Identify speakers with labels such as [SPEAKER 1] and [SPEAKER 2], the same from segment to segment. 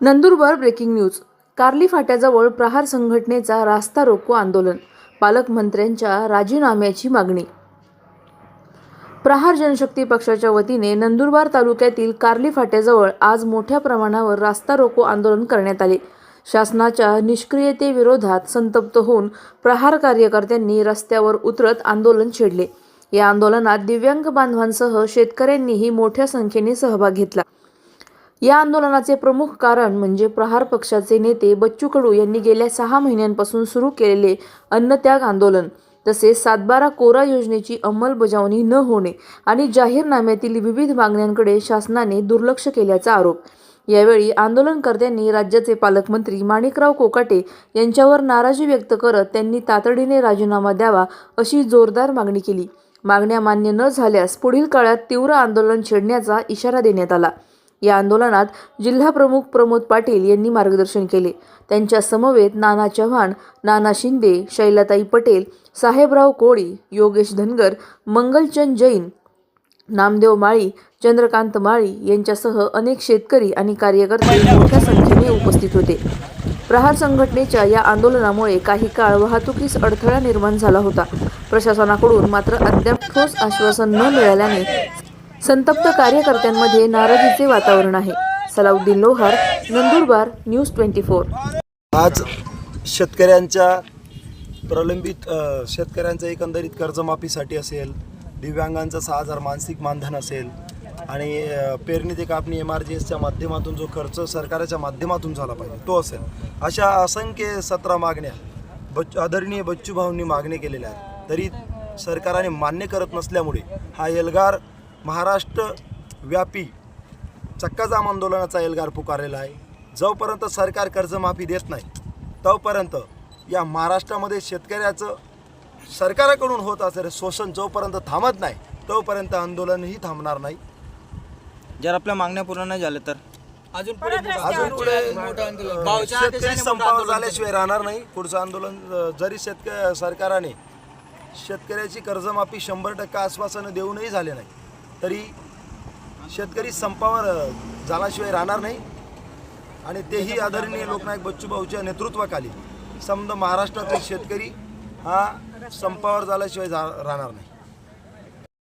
[SPEAKER 1] Nandurbar breaking news. कार्ली फाट्याजवळ प्रहार संघटनेचा रास्ता रोको आंदोलन पालकमंत्र्यांच्या राजीनाम्याची मागणी. प्रहार जनशक्ती पक्षाच्या वतीने नंदुरबार तालुक्यातील कार्ली फाट्याजवळ आज मोठ्या प्रमाणावर रास्ता रोको आंदोलन करण्यात आले. शासनाच्या निष्क्रियतेविरोधात संतप्त होऊन प्रहार कार्यकर्त्यांनी रस्त्यावर उतरत आंदोलन छेडले. या आंदोलनात दिव्यांग बांधवांसह शेतकऱ्यांनीही मोठ्या संख्येने सहभाग घेतला. या आंदोलनाचे प्रमुख कारण म्हणजे प्रहार पक्षाचे नेते बच्चू कडू यांनी गेल्या सहा महिन्यांपासून सुरू केलेले अन्नत्याग आंदोलन तसेच सातबारा कोरा योजनेची अंमलबजावणी न होणे आणि जाहीरनाम्यातील विविध मागण्यांकडे शासनाने दुर्लक्ष केल्याचा आरोप. यावेळी आंदोलनकर्त्यांनी राज्याचे पालकमंत्री माणिकराव कोकाटे यांच्यावर नाराजी व्यक्त करत त्यांनी तातडीने राजीनामा द्यावा अशी जोरदार मागणी केली. मागण्या मान्य न झाल्यास पुढील काळात तीव्र आंदोलन छेडण्याचा इशारा देण्यात आला. या आंदोलनात जिल्हा प्रमुख प्रमोद पाटील यांनी मार्गदर्शन केले. त्यांच्या समवेत नाना चव्हाण नाना शिंदे शैलाताई पटेल साहेबराव कोळी योगेश धनगर मंगलचंद जैन नामदेव माळी चंद्रकांत माळी यांच्यासह अनेक शेतकरी आणि कार्यकर्ते मोठ्या संख्येने उपस्थित होते. प्रहार संघटनेच्या या आंदोलनामुळे काही काळ वाहतुकीस अडथळा निर्माण झाला होता. प्रशासनाकडून मात्र अद्याप ठोस आश्वासन न मिळाल्याने संतप्त कार्यकर्त्यांमध्ये नाराजीचे वातावरण आहे. Salauddin Lohar Nandurbar news twenty four.
[SPEAKER 2] आज शेतकऱ्यांच्या प्रलंबित अ, शेतकऱ्यांचं एकंदरीत कर्जमाफीसाठी असेल दिव्यांगांचं सहा हजार मानसिक मानधन असेल आणि अ, पेरणी ते कापणी एम आर जी एसच्या माध्यमातून जो खर्च सरकारच्या माध्यमातून झाला पाहिजे तो असेल. अशा असंख्य सतरा मागण्या बच आदरणीय बच्चूभाऊंनी मागणी केलेल्या आहेत. तरी सरकारने मान्य करत नसल्यामुळे हा एल्गार महाराष्ट्र व्यापी चक्काजाम आंदोलनाचा एल्गार पुकारलेला आहे. जोपर्यंत सरकार कर्जमाफी देत नाही तोपर्यंत या महाराष्ट्रामध्ये शेतकऱ्याचं सरकाराकडून होत असलेलं शोषण जोपर्यंत थांबत नाही तोपर्यंत आंदोलनही थांबणार नाही.
[SPEAKER 3] जर आपल्या मागण्या पूर्ण नाही झाल्या तर?
[SPEAKER 2] अजून पुढे अं, शेतकरी संपावर झाल्याशिवाय राहणार नाही. पुढचं आंदोलन जरी शेतक सरकारने शेतकऱ्याची कर्जमाफी शंभर टक्के आश्वासनं देऊनही झाले नाही तरी शेतकरी संपावर झाल्याशिवाय राहणार नाही. आणि तेही आदरणीय लोकनायक बच्चूभाऊच्या नेतृत्वाखाली समजा महाराष्ट्रातील शेतकरी हा संपावर झाल्याशिवाय जा राहणार नाही.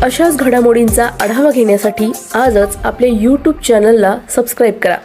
[SPEAKER 1] अशाच घडामोडींचा आढावा घेण्यासाठी आजच आपल्या यूट्यूब चॅनलला सबस्क्राईब करा.